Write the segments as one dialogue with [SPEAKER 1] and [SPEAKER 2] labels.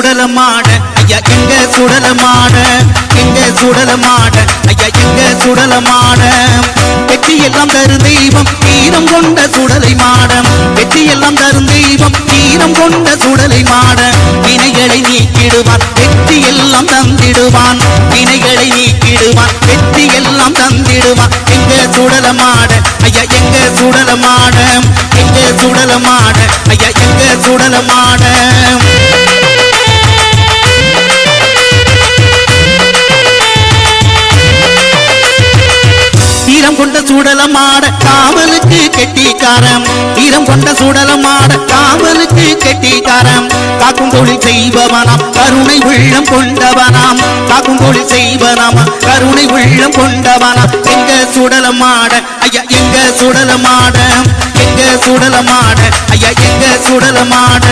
[SPEAKER 1] சுடலமாட. ஐயா எங்க சுடலமாட. எங்க சுடலமாட. ஐயா எங்க சுடலமாட. வெற்றி எல்லாம் தரும் தெய்வம் தீரம் கொண்ட சுடலை மாடம். வெற்றி எல்லாம் தரும் தெய்வம் தீரம் கொண்ட சுடலை மாட வினைகளை நீக்கிடுவான் வெற்றி எல்லாம் தந்திடுவான். வினைகளை நீக்கிடுவான் வெற்றி எல்லாம் தந்திடுவான். எங்க சுடலமாட. ஐயா எங்க சுடலமாட எங்க சுடலமாட? ஐயா எங்க சுடலமாட சுடலமாட காவலுக்கு கெட்டிக்காரம். ஈரம் கொண்ட சுடலமாட காவலுக்கு கெட்டிக்காரம். காக்கும் தொழில் செய்பவனாம் கருணை உள்ளம் கொண்டவனாம். காக்கும் தொழில் செய்வனாம் கருணை உள்ளம் கொண்டவனாம். எங்க சுடலமாட ஐயா எங்க சுடலமாட? எங்க சுடலமாட ஐயா எங்க சுடலமாட?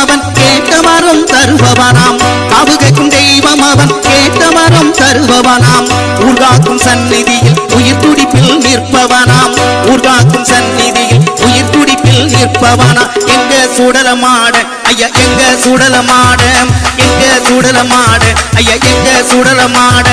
[SPEAKER 1] அவன் கேட்ட மரம் தருபவனாம். காவு தெய்வம் அவன் கேட்ட மரம் தருபவனாம். ஊர்காக்கும் சந்நிதியில் உயிர் துடிப்பில் நிற்பவனாம். ஊர்காக்கும் சந்நிதியில் உயிர் துடிப்பில் நிற்பவனாம் எங்க சுடலமாட ஐயா எங்க சுடலமாட எங்க சுடலமாட ஐயா எங்க சுடலமாட.